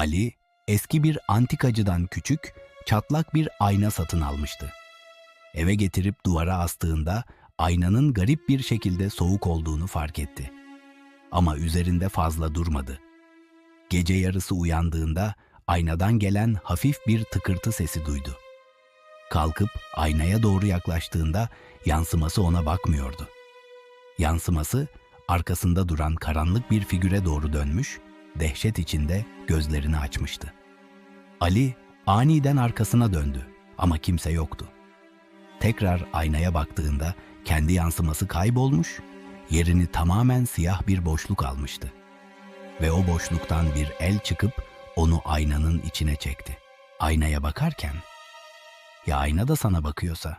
Ali, eski bir antikacıdan küçük, çatlak bir ayna satın almıştı. Eve getirip duvara astığında aynanın garip bir şekilde soğuk olduğunu fark etti. Ama üzerinde fazla durmadı. Gece yarısı uyandığında aynadan gelen hafif bir tıkırtı sesi duydu. Kalkıp aynaya doğru yaklaştığında yansıması ona bakmıyordu. Yansıması arkasında duran karanlık bir figüre doğru dönmüş, dehşet içinde gözlerini açmıştı. Ali aniden arkasına döndü ama kimse yoktu. Tekrar aynaya baktığında kendi yansıması kaybolmuş, yerini tamamen siyah bir boşluk almıştı. Ve o boşluktan bir el çıkıp onu aynanın içine çekti. Aynaya bakarken, ya ayna da sana bakıyorsa